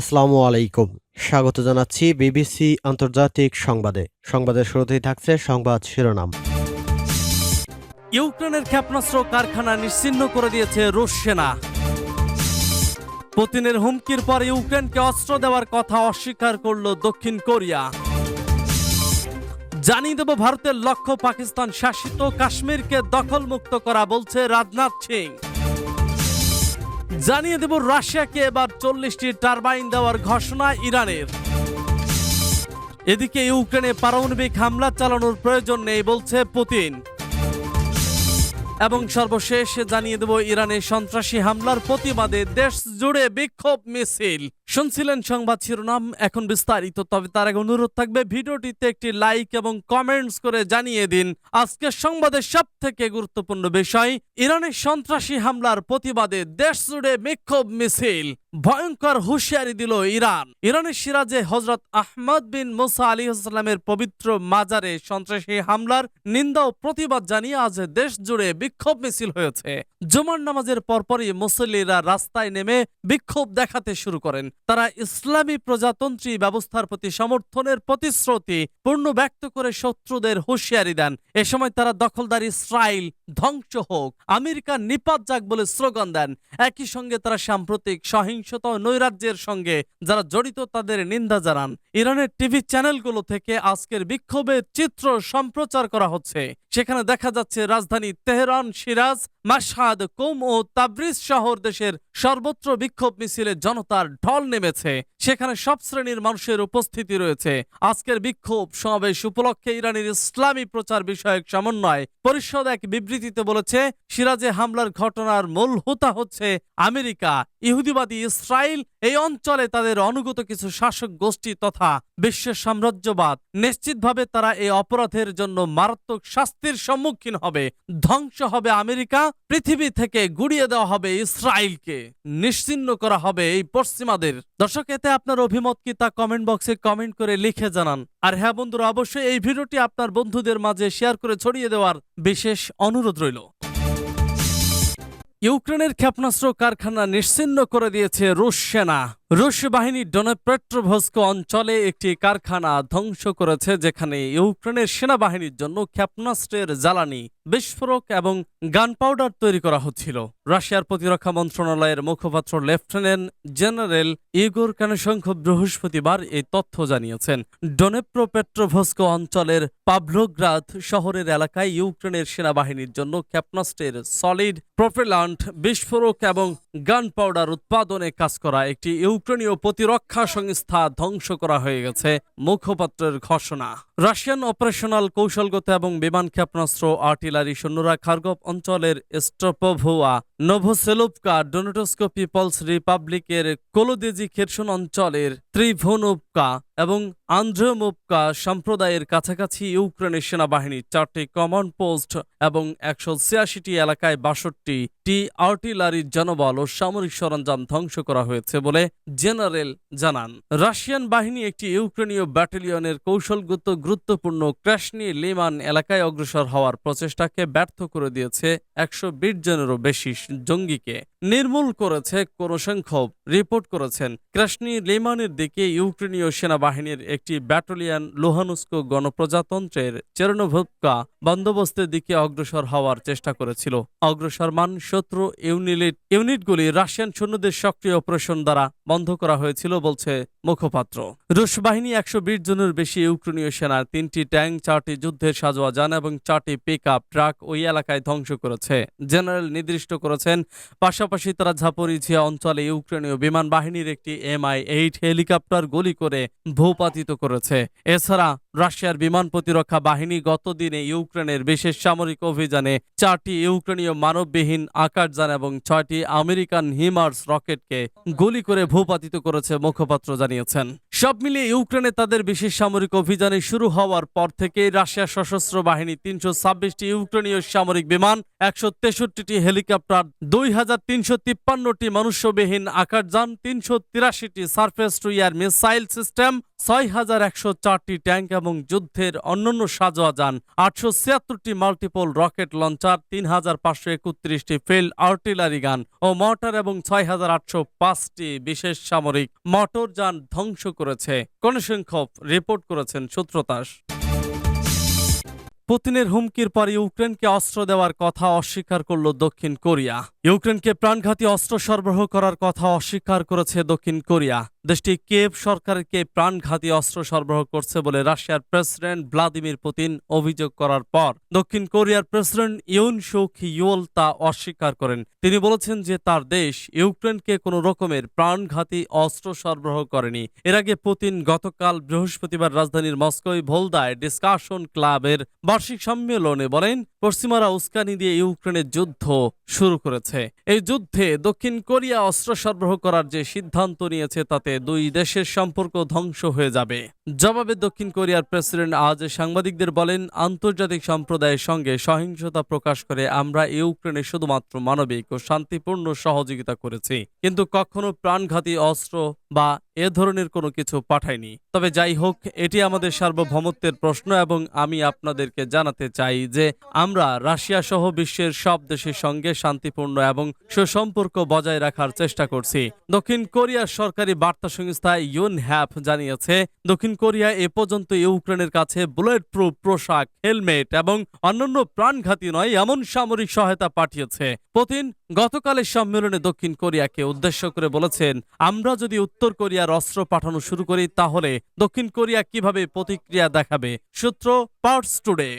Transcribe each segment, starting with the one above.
আসসালামু আলাইকুম। স্বাগত জানাচ্ছি বিবিসি আন্তর্জাতিক সংবাদে। সংবাদের শুরুতেই থাকছে সংবাদ শিরোনাম। ইউক্রেনের ক্ষেপণাস্ত্র কারখানা নিশ্চিহ্ন করে দিয়েছে রুশ সেনা। পুতিনের হুমকির পর ইউক্রেনকে অস্ত্র দেওয়ার কথা অস্বীকার করল দক্ষিণ কোরিয়া। জানিয়ে দেব ভারতের লক্ষ্য পাকিস্তান শাসিত কাশ্মীরকে দখলমুক্ত করা বলছে রাজনাথ সিং। জানিয়ে দেব রাশিয়াকে এবার চল্লিশটি টারবাইন দেওয়ার ঘোষণা ইরানের। এদিকে ইউক্রেনে পারমাণবিক হামলা চালানোর প্রয়োজন নেই বলছে পুতিন। এবং সর্বশেষ জানিয়ে দেব ইরানে সন্ত্রাসী হামলার প্রতিবাদে দেশ জুড়ে বিক্ষোভ মিছিল। শুনছিলেন সংবাদ শিরোনাম, এখন বিস্তারিত। তবে তার আগে অনুরোধ থাকবে, ভিডিওটিতে একটি লাইক এবং কমেন্টস করে জানিয়ে দিন। আজকের সংবাদের সব থেকে গুরুত্বপূর্ণ বিষয় ইরানের সন্ত্রাসী হামলার প্রতিবাদে দেশ জুড়ে বিক্ষোভ মিছিল। ভয়ঙ্কর হুঁশিয়ারি দিল ইরান। ইরানের সিরাজে হজরত আহমদ বিন মুসা আলী ইসলামের পবিত্র মাজারে সন্ত্রাসী হামলার নিন্দা ও প্রতিবাদ জানিয়ে আজ দেশ জুড়ে বিক্ষোভ মিছিল হয়েছে। জুমার নামাজের পরপরই মুসল্লিরা রাস্তায় নেমে বিক্ষোভ দেখাতে শুরু করেন। তারা ইসলামী প্রজাতন্ত্রী ব্যবস্থার প্রতি সমর্থনের প্রতিশ্রুতি পূর্ণ ব্যক্ত করে শত্রুদের হুঁশিয়ারি দেন। এ সময় তারা দখলদার ইসরায়েল ধ্বংস হোক, আমেরিকা নিপাত যাক বলে স্লোগান দেন। একই সঙ্গে তারা সাম্প্রতিক সহিংসতা ও নৈরাজ্যের সঙ্গে যারা জড়িত তাদের নিন্দা জানান। ইরানের টিভি চ্যানেলগুলো থেকে আজকের বিক্ষোভের চিত্র সম্প্রচার করা হচ্ছে। সেখানে দেখা যাচ্ছে রাজধানী তেহরান সিরাজ, মাশহাদ, কুম ও তাবরিজ শহর দেশের সর্বত্র বিক্ষোভ মিছিলে জনতার ঢল নেমেছে। সেখানে সব শ্রেণির মানুষের উপস্থিতি রয়েছে। আজকের বিক্ষোভ সমাবেশ উপলক্ষে ইরানের ইসলামী প্রচার বিষয়ক সমন্বয় পরিষদ এক বিবৃতিতে বলেছে, সিরাজে হামলার ঘটনার মূল হোতা হচ্ছে আমেরিকা। ইহুদিবাদী ইসরায়েল এই অঞ্চলে তাদের অনুগত কিছু শাসক গোষ্ঠী তথা বিশ্বের সাম্রাজ্যবাদ। নিশ্চিতভাবে তারা এই অপরাধের জন্য মারাত্মক শাস্তির সম্মুখীন হবে। ধ্বংস হবে আমেরিকা, পৃথিবী থেকে গুড়িয়ে দেওয়া হবে ইসরায়েলকে। নিশ্চিন্ন করা হবে এই পশ্চিমাদের। দর্শক, এতে আপনার অভিমত কি তা কমেন্ট বক্সে কমেন্ট করে লিখে জানান। আর হ্যাঁ বন্ধুরা, অবশ্যই এই ভিডিওটি আপনার বন্ধুদের মাঝে শেয়ার করে ছড়িয়ে দেওয়ার বিশেষ অনুরোধ রইল। ইউক্রেনের ক্ষেপণাস্ত্র কারখানা নিশ্চিন্ন করে দিয়েছে রুশ সেনা। রুশ বাহিনী ডনেপ্রেট্রোভস্ক অঞ্চলে একটি কারখানা ধ্বংস করেছে, যেখানে ইউক্রেনের সেনাবাহিনীর জন্য ক্ষেপণাস্ত্রের জ্বালানি, বিস্ফোরক এবং গান পাউডার তৈরি করা হচ্ছিল। রাশিয়ার প্রতিরক্ষা মন্ত্রণালয়ের মুখপাত্র লেফটেন্যান্ট জেনারেল ইগোর কানুশঙ্খ বৃহস্পতিবার এই তথ্য জানিয়েছেন। ডনেপ্রোপেট্রোভস্ক অঞ্চলের পাভলোগ্রাদ শহরের এলাকায় ইউক্রেনের সেনাবাহিনীর জন্য ক্ষেপণাস্ত্রের সলিড প্রোপেলান্ট বিস্ফোরক এবং গান পাউডার উৎপাদনে কাজ করা একটি ইউক্রেনীয় প্রতিরক্ষা সংস্থা ধ্বংস করা হয়ে গেছে, মুখপাত্রের ঘোষণা। রাশিয়ান অপারেশনাল কৌশলগত এবং বিমান ক্ষেপণাস্ত্র আর্টিলারি সৈন্যরা খার্গভ অঞ্চলের স্টপভুয়া নোভোসেলোভকা ডোনেটোস্কো পিপলস রিপাবলিকের কোলোদেজি খেরসন অঞ্চলের ত্রিভোনোভকা এবং আন্দ্রমোভকা সম্প্রদায়ের কাছাকাছি ইউক্রেনের সেনাবাহিনীর চারটি কমান্ড পোস্ট এবং একশো ছিয়াশিটি এলাকায় বাষট্টি টি আর্টিলারির জনবল সামরিক সরঞ্জাম ধ্বংস করা হয়েছে বলে জেনারেল জানান। রাশিয়ান বাহিনী একটি ইউক্রেনীয় ব্যাটালিয়নের কৌশলগত গুরুত্বপূর্ণ ক্র্যাশনি লিমান এলাকায় অগ্রসর হওয়ার প্রচেষ্টাকে ব্যর্থ করে দিয়েছে একশো বিশ জনেরও বেশি জঙ্গিকে। নির্মূল করেছে কোন রিপোর্ট করেছেন ক্রাশনি লিমানের দিকে ইউক্রেনীয় সেনাবাহিনীর একটি ব্যাটালিয়ন লোহানুস্কো গণপ্রজাতন্ত্রের চেরনোভকা বন্দোবস্তের দিকে অগ্রসর হওয়ার চেষ্টা করেছিল। অগ্রসরমান শত্রু ইউনিলিট, ইউনিটগুলি রাশিয়ান সৈন্যদের সক্রিয় অপারেশন দ্বারা বন্ধ করা হয়েছিল বলছে মুখপাত্র। রুশ বাহিনী একশো বিশ জনের বেশি ইউক্রেনীয় সেনার তিনটি ট্যাঙ্ক, চারটি যুদ্ধের সাজোয়া যান এবং চারটি পিক ট্রাক ওই এলাকায় ধ্বংস করেছে। জেনারেল নির্দিষ্ট করেছেন, পাশাপাশি তারা ঝাপরিঝিয়া অঞ্চলে ইউক্রেনীয় বিমান বাহিনীর একটি এমআই এইট হেলিকপ্টার গুলি করে ভূপাতিত করেছে। এছাড়া রাশিয়ার বিমান প্রতিরক্ষা বাহিনী গতদিনে ইউক্রেনের বিশেষ সামরিক অভিযানে চারটি ইউক্রেনীয় মানববিহীন আকাশযান এবং ছয়টি আমেরিকান হিমার্স রকেটকে গুলি করে ভূপাতিত করেছে মুখপাত্র জানিয়েছেন। সব মিলিয়ে ইউক্রেনে তাদের বিশেষ সামরিক অভিযানে শুরু হওয়ার পর থেকে রাশিয়ার সশস্ত্র বাহিনী তিনশো ছাব্বিশটি ইউক্রেনীয় সামরিক বিমান, একশো তেষট্টিটি হেলিকপ্টার, দুই হাজার তিনশো তিপ্পান্নটি মনুষ্যবিহীন আকাশযান তিনশো তিরাশিটি surface to air missile system ছয় হাজার একশো চারটি ট্যাঙ্ক এবং যুদ্ধের অন্যান্য সাজোয়া যান, আটশো ছিয়াত্তরটি মাল্টিপল রকেট লঞ্চার তিন হাজার পাঁচশো একত্রিশটি ফিল্ড আর্টিলারি গান ও মর্টার এবং ছয় হাজার আটশো পাঁচটি বিশেষ সামরিক মোটর যান ধ্বংস করেছে। কনসংখ্যক রিপোর্ট করেছেন সূত্রতাস। পুতিনের হুমকির পর ইউক্রেনকে অস্ত্র দেওয়ার কথা অস্বীকার করল দক্ষিণ কোরিয়া। ইউক্রেনকে প্রাণঘাতী অস্ত্র সরবরাহ করার কথা অস্বীকার করেছে দক্ষিণ কোরিয়া। দেশটি কেভ সরকারকে প্রাণঘাতী অস্ত্র সরবরাহ করছে বলে রাশিয়ার প্রেসিডেন্ট ভ্লাদিমির পুতিন অভিযোগ করার পর দক্ষিণ কোরিয়ার প্রেসিডেন্ট ইউন সুক ইউল তা অস্বীকার করেন। তিনি বলেছেন যে তার দেশ ইউক্রেনকে কোনো রকমের প্রাণঘাতী অস্ত্র সরবরাহ করেনি। এর আগে পুতিন গতকাল বৃহস্পতিবার রাজধানীর মস্কোয় ভোলদায় ডিসকাশন ক্লাবের বার্ষিক সম্মেলনে বলেন পশ্চিমারা উস্কানি দিয়ে ইউক্রেনের যুদ্ধ শুরু করেছে। এই যুদ্ধে দক্ষিণ কোরিয়া অস্ত্র সরবরাহ করার যে সিদ্ধান্ত নিয়েছে, তাতে দুই দেশের সম্পর্ক ধ্বংস হয়ে যাবে। জবাবে দক্ষিণ কোরিয়ার প্রেসিডেন্ট আজ সাংবাদিকদের বলেন, আন্তর্জাতিক সম্প্রদায়ের সঙ্গে সহিংসতা প্রকাশ করে আমরা ইউক্রেনে শুধুমাত্র মানবিক ও শান্তিপূর্ণ সহযোগিতা করেছি, কিন্তু কখনো প্রাণঘাতী অস্ত্র বা এ ধরনের কোনো কিছু পাঠায়নি তবে যাই হোক, এটি আমাদের সার্বভৌমত্বের প্রশ্ন এবং আমি আপনাদেরকে জানাতে চাই যে আমরা রাশিয়া সহ বিশ্বের সব দেশের সঙ্গে শান্তিপূর্ণ এবং সুসম্পর্ক বজায় রাখার চেষ্টা করছি। দক্ষিণ কোরিয়ার সরকারি বার্তা সংস্থা ইউন হ্যাপ জানিয়েছে, দক্ষিণ কোরিয়া এ পর্যন্ত ইউক্রেনের কাছে বুলেট প্রুফ পোশাক, হেলমেট এবং অন্যান্য প্রাণঘাতী নয়, এমন সামরিক সহায়তা পাঠিয়েছে। পুতিন গতকালের সম্মেলনে দক্ষিণ কোরিয়াকে উদ্দেশ্য করে বলেছেন, আমরা যদি উত্তর কোরিয়ার অস্ত্র পাঠানো শুরু করি, তাহলে দক্ষিণ কোরিয়া কীভাবে প্রতিক্রিয়া দেখাবে? সূত্র পার্টস টুডে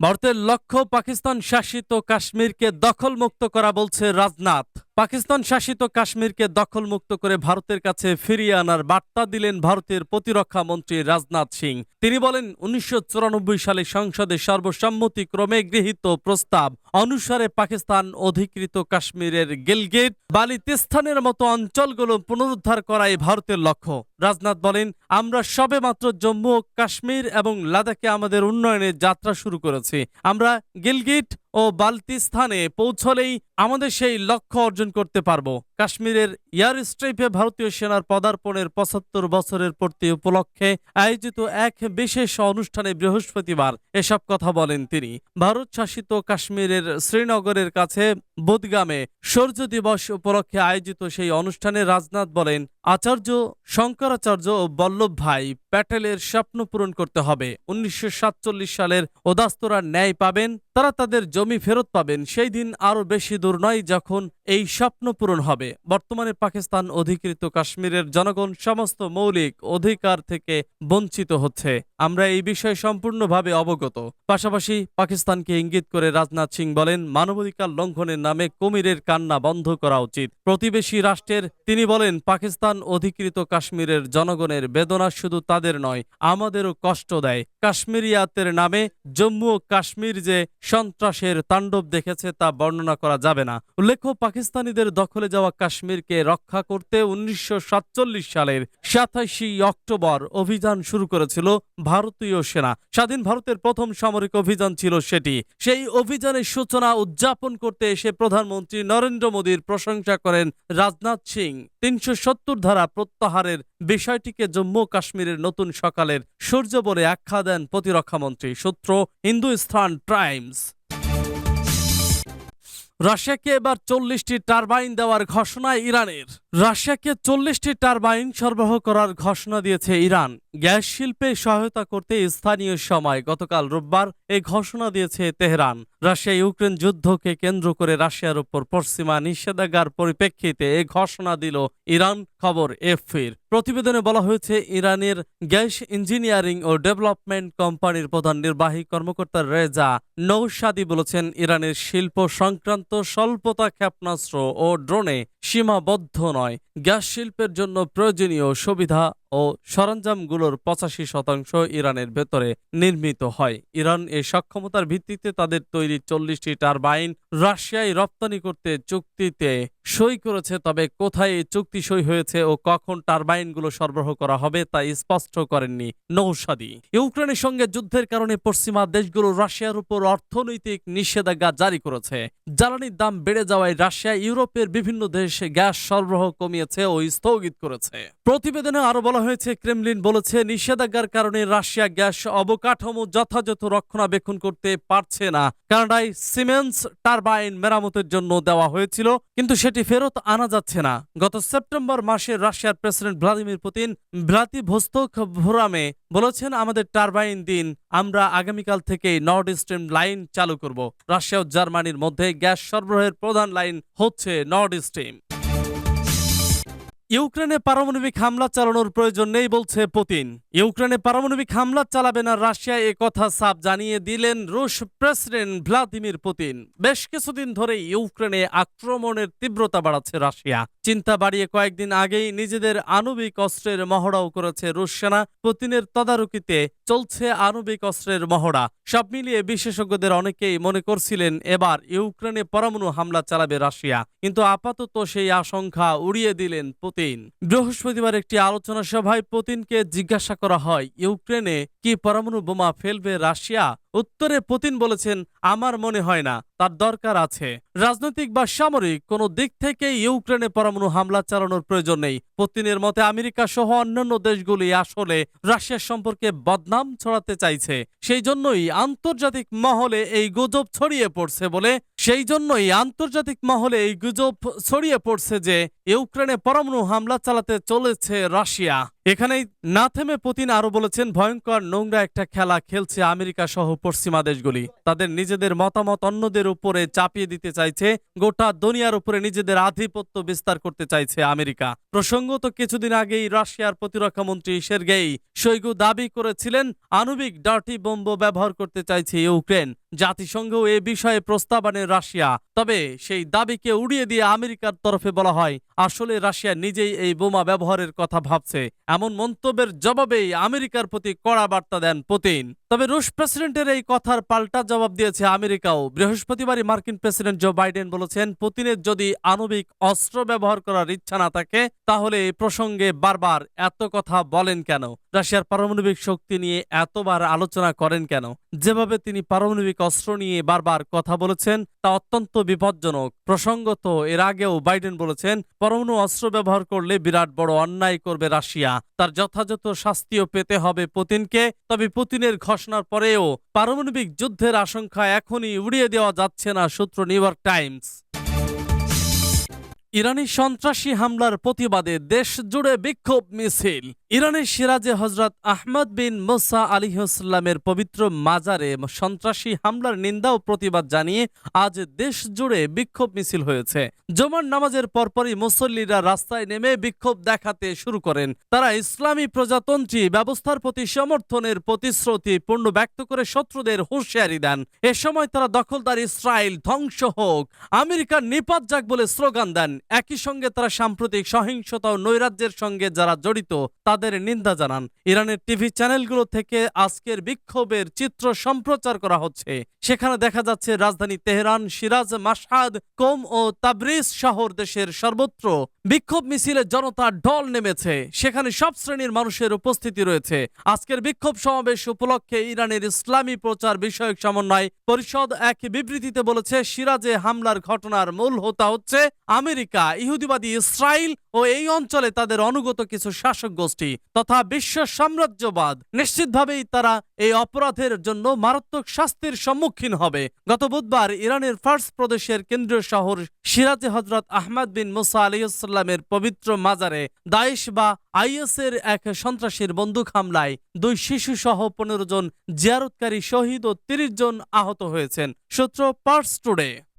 ভারতের লক্ষ্য পাকিস্তান শাসিত কাশ্মীরকে দখলমুক্ত করা বলছে রাজনাথ। পাকিস্তান শাসিত কাশ্মীরকে দখলমুক্ত করে ভারতের কাছে ফিরিয়ে আনার বার্তা দিলেন ভারতের প্রতিরক্ষা মন্ত্রী রাজনাথ সিং। তিনি বলেন, উনিশশো চুরানব্বই সালে সংসদে সর্বসম্মতিক্রমে গৃহীত প্রস্তাব অনুসারে পাকিস্তান অধিকৃত কাশ্মীরের গিলগিট বালিতিস্তানের মতো অঞ্চলগুলো পুনরুদ্ধার করাই ভারতের লক্ষ্য। রাজনাথ বলেন, আমরা সবেমাত্র জম্মু ও কাশ্মীর এবং লাদাখে আমাদের উন্নয়নের যাত্রা শুরু করেছি। আমরা গিলগিট ও বালতিস্তানে পৌঁছলেই আমাদের সেই লক্ষ্য অর্জন করতে পারব। কাশ্মীরের এয়ার স্ট্রাইপে ভারতীয় সেনার পদার্পণের পঁচাত্তর বছরের পূর্তি উপলক্ষে আয়োজিত এক বিশেষ অনুষ্ঠানে বৃহস্পতিবার এসব কথা বলেন তিনি। ভারত শাসিত কাশ্মীরের শ্রীনগরের কাছে বুদগামে সূর্য দিবস উপলক্ষে আয়োজিত সেই অনুষ্ঠানে রাজনাথ বলেন, আচার্য শঙ্করাচার্য ও বল্লভ ভাই প্যাটেলের স্বপ্ন পূরণ করতে হবে। উনিশশো সাতচল্লিশ সালের ওদাস্তরা ন্যায় পাবেন তারা তাদের জমি ফেরত পাবেন। সেই দিন আরও বেশি দূর নয় যখন এই স্বপ্ন পূরণ হবে। বর্তমানে পাকিস্তান অধিকৃত কাশ্মীরের জনগণ সমস্ত মৌলিক অধিকার থেকে বঞ্চিত হচ্ছে। আমরা এই বিষয়ে সম্পূর্ণভাবে অবগত। পাশাপাশি পাকিস্তানকে ইঙ্গিত করে রাজনাথ সিং বলেন, মানবাধিকার লঙ্ঘনের নামে কুমিরের কান্না বন্ধ করা উচিত। প্রতিবেশী রাষ্ট্রের, তিনি বলেন, পাকিস্তান অধিকৃত কাশ্মীরের জনগণের বেদনা শুধু তাদের নয়, আমাদেরও কষ্ট দেয়। কাশ্মীরিয়াতের নামে জম্মু ও কাশ্মীর যে সন্ত্রাসের তাণ্ডব দেখেছে তা বর্ণনা করা যাবে না। উল্লেখ্য পাকিস্তানিদের দখলে যাওয়া কাশ্মীরকে রক্ষা করতে উনিশশো সাতচল্লিশ সালের সাতাশি অক্টোবর অভিযান শুরু করেছিল ভারতীয় সেনা। স্বাধীন ভারতের প্রথম সামরিক অভিযান ছিল সেটি। সেই অভিযানের সূচনা উদযাপন করতে এসে প্রধানমন্ত্রী নরেন্দ্র মোদীর প্রশংসা করেন রাজনাথ সিং। তিনশো সত্তর ধারা প্রত্যাহারের বিষয়টিকে জম্মু কাশ্মীরের নতুন সকালের সূর্য বলে আখ্যা দেন প্রতিরক্ষামন্ত্রী সূত্র হিন্দুস্থান টাইমস রাশিয়াকে এবার চল্লিশটি টারবাইন দেওয়ার ঘোষণা ইরানের। রাশিয়াকে চল্লিশটি টারবাইন সরবরাহ করার ঘোষণা দিয়েছে ইরান। গ্যাস শিল্পে সহায়তা করতে স্থানীয় সময় গতকাল রোববার এই ঘোষণা দিয়েছে তেহরান। রাশিয়া ইউক্রেন যুদ্ধকে কেন্দ্র করে রাশিয়ার উপর পশ্চিমা নিষেধাজ্ঞার পরিপ্রেক্ষিতে এই ঘোষণা দিল ইরান, খবর এফির প্রতিবেদনে বলা হয়েছে, ইরানের গ্যাস ইঞ্জিনিয়ারিং ও ডেভেলপমেন্ট কোম্পানির প্রধান নির্বাহী কর্মকর্তা রেজা নৌসাদি বলেছেন, ইরানের শিল্প সংক্রান্ত স্বল্পতা ক্ষেপণাস্ত্র ও ড্রোনে সীমাবদ্ধ নয়। গ্যাস শিল্পের জন্য প্রয়োজনীয় সুবিধা ও সরঞ্জামগুলোর পঁচাশি শতাংশ ইরানের ভেতরে নির্মিত হয়। ইরান এই সক্ষমতার ভিত্তিতে তাদের তৈরি চল্লিশটি টারবাইন রাশিয়ায় রপ্তানি করতে চুক্তিতে সই করেছে, তবে কোথায় এই চুক্তি সই হয়েছে ও কখন টারবাইনগুলো সরবরাহ করা হবে তা স্পষ্ট করেননি নৌসাদি। ইউক্রেনের সঙ্গে যুদ্ধের কারণে পশ্চিমা দেশগুলো রাশিয়ার উপর অর্থনৈতিক নিষেধাজ্ঞা জারি করেছে। জ্বালানির দাম বেড়ে যাওয়ায় রাশিয়া ইউরোপের বিভিন্ন দেশে গ্যাস সরবরাহ কমিয়েছে ও স্থগিত করেছে। প্রতিবেদনে আরও বলা হয়েছে, ক্রেমলিন বলেছে, নিষেধাজ্ঞার কারণে রাশিয়া গ্যাস অবকাঠামো যথাযথ রক্ষণাবেক্ষণ করতে পারছে না। কানাডায় সিমেন্স টারবাইন মেরামতের জন্য দেওয়া হয়েছিল, কিন্তু সেটি ফেরত আনা যাচ্ছে না। গত সেপ্টেম্বর মাসে রাশিয়ার প্রেসিডেন্ট ভ্লাদিমির পুতিন ভ্লাদিভোস্তক ভোরামে বলেছেন, আমাদের টারবাইন দিন, আমরা আগামীকাল থেকেই নর্থ স্ট্রিম লাইন চালু করব। রাশিয়া ও জার্মানির মধ্যে গ্যাস সরবরাহের প্রধান লাইন হচ্ছে নর্থ স্ট্রিম। ইউক্রেনে পারমাণবিক হামলা চালানোর প্রয়োজন নেই বলছে পুতিন। ইউক্রেনে পারমাণবিক হামলা চালাবে না রাশিয়া এ কথা সাফ জানিয়ে দিলেন রুশ প্রেসিডেন্ট ভ্লাদিমির পুতিন। বেশ কিছুদিন ধরে ইউক্রেনে আক্রমণের তীব্রতা বাড়াচ্ছে রাশিয়া। চিন্তা বাড়িয়ে কয়েকদিন আগেই নিজেদের আণবিক অস্ত্রের মহড়াও করেছে রুশ সেনা। পুতিনের তদারকিতে চলছে আণবিক অস্ত্রের মহড়া। সব মিলিয়ে বিশেষজ্ঞদের অনেকেই মনে করছিলেন এবার ইউক্রেনে পরমাণু হামলা চালাবে রাশিয়া। কিন্তু আপাতত সেই আশঙ্কা উড়িয়ে দিলেন পুতিন। বৃহস্পতিবার একটি আলোচনা সভায় পুতিনকে জিজ্ঞাসা করা হয় ইউক্রেনে কি পরমাণু বোমা ফেলবে রাশিয়া? উত্তরে পুতিন বলেছেন, আমার মনে হয় না, তার দরকার আছে। রাজনৈতিক বা সামরিক, কোনো দিক থেকে ইউক্রেনে পরমাণু হামলা চালানোর প্রয়োজন নেই। পুতিনের মতে, আমেরিকা সহ অন্যান্য দেশগুলি আসলে রাশিয়ার সম্পর্কে বদনাম ছড়াতে চাইছে। সেই জন্যই আন্তর্জাতিক মহলে এই গুজব ছড়িয়ে পড়ছে বলে, সেই জন্যই আন্তর্জাতিক মহলে এই গুজব ছড়িয়ে পড়ছে যে, ইউক্রেনে পরমাণু হামলা চালাতে চলেছে রাশিয়া। এখানেই না থেমে পুতিন আরও বলেছেন, ভয়ঙ্কর নোংরা একটা খেলা খেলছে আমেরিকা সহ পশ্চিমা দেশগুলি। তাদের নিজেদের মতামত অন্যদের উপরে চাপিয়ে দিতে চাইছে, গোটা দুনিয়ার উপরে নিজেদের আধিপত্য বিস্তার করতে চাইছে আমেরিকা। প্রসঙ্গত কিছুদিন আগেই রাশিয়ার প্রতিরক্ষা মন্ত্রী সের্গেই শৈগু দাবি করেছিলেন, আণবিক ডার্টি বোম্ব ব্যবহার করতে চাইছে ইউক্রেন। জাতিসংঘও এ বিষয়ে প্রস্তাব আনে রাশিয়া। তবে সেই দাবিকে উড়িয়ে দিয়ে আমেরিকার তরফে বলা হয়, আসলে রাশিয়া নিজেই এই বোমা ব্যবহারের কথা ভাবছে। এমন মন্তব্যের জবাবেই আমেরিকার প্রতি কড়া বার্তা দেন পুতিন। তবে রুশ প্রেসিডেন্টের এই কথার পাল্টা জবাব দিয়েছে আমেরিকাও। বৃহস্পতিবারই মার্কিন প্রেসিডেন্ট জো বাইডেন বলেছেন, পুতিনের যদি আণবিক অস্ত্র ব্যবহার করার ইচ্ছা না থাকে, তাহলে এই প্রসঙ্গে বারবার এত কথা বলেন কেন? রাশিয়ার পারমাণবিক শক্তি নিয়ে এতবার আলোচনা করেন কেন? যেভাবে তিনি পারমাণবিক অস্ত্র নিয়ে বারবার কথা বলেছেন, তা অত্যন্ত বিপজ্জনক। প্রসঙ্গত, এর আগেও বাইডেন বলেছেন, পরমাণু অস্ত্র ব্যবহার করলে বিরাট বড় অন্যায় করবে রাশিয়া। তার যথাযথ শাস্তিও পেতে হবে পুতিনকে, তবে পুতিনের ঘোষণার পরেও পারমাণবিক যুদ্ধের আশঙ্কা এখনই উড়িয়ে দেওয়া যাচ্ছে না, সূত্র নিউ ইয়র্ক টাইমস। ইরানি সন্ত্রাসী হামলার প্রতিবাদে দেশ জুড়ে বিক্ষোভ মিছিল। ইরানের সিরাজে হজরত আহমদ বিন মোসা আলিহাস্লামের পবিত্র মাজারে সন্ত্রাসী হামলার নিন্দা ও প্রতিবাদ জানিয়ে আজ দেশ জুড়ে বিক্ষোভ মিছিল হয়েছে। জমার নামাজের পরপরই মুসল্লিরা রাস্তায় নেমে বিক্ষোভ দেখাতে শুরু করেন। তারা ইসলামী প্রজাতন্ত্রী ব্যবস্থার প্রতি সমর্থনের প্রতিশ্রুতি পূর্ণ ব্যক্ত করে শত্রুদের হুঁশিয়ারি দেন। এ সময় তারা দখলদার ইসরায়েল ধ্বংস হোক, আমেরিকার নিপাত যাক বলে স্লোগান দেন। একই সঙ্গে তারা সাম্প্রতিক সহিংসতা ও নৈরাজ্যের সঙ্গে যারা জড়িত তাদের নিন্দা জানান। ইরানের টিভি চ্যানেলগুলো থেকে আজকের বিক্ষোভের চিত্র সম্প্রচার করা হচ্ছে। সেখানে দেখা যাচ্ছে রাজধানী তেহরান, সিরাজ মাসহাদ কোম ও তাবরিজ শহর দেশের সর্বত্র বিক্ষোভ মিছিলে জনতা ঢল নেমেছে। সেখানে সব শ্রেণির মানুষের উপস্থিতি রয়েছে। আজকের বিক্ষোভ সমাবেশ উপলক্ষে ইরানের ইসলামী প্রচার বিষয়ক সমন্বয় পরিষদ এক বিবৃতিতে বলেছে, সিরাজে হামলার ঘটনার মূল হোতা হচ্ছে আমেরিকা, ইহুদিবাদী ইসরায়েল ও এই অঞ্চলে তাদের অনুগত কিছু শাসক গোষ্ঠী। তথা বিশ্ব সাম্রাজ্যবাদ। নিশ্চিতভাবেই তারা এই অপরাধের জন্য মারাত্মক শাস্তির সম্মুখীন হবে। গত বুধবার ইরানের ফার্স প্রদেশের কেন্দ্রীয় শহর সিরাজে হজরত আহমদ বিন মুসা আলাইসাল্লামের পবিত্র মাজারে দায়েশ বা আইএস এর এক সন্ত্রাসীর বন্দুক হামলায় দুই শিশু সহ পনেরো জন জিয়ারতকারী শহীদ ও তিরিশ জন আহত হয়েছেন। সূত্র পার্স টুডে।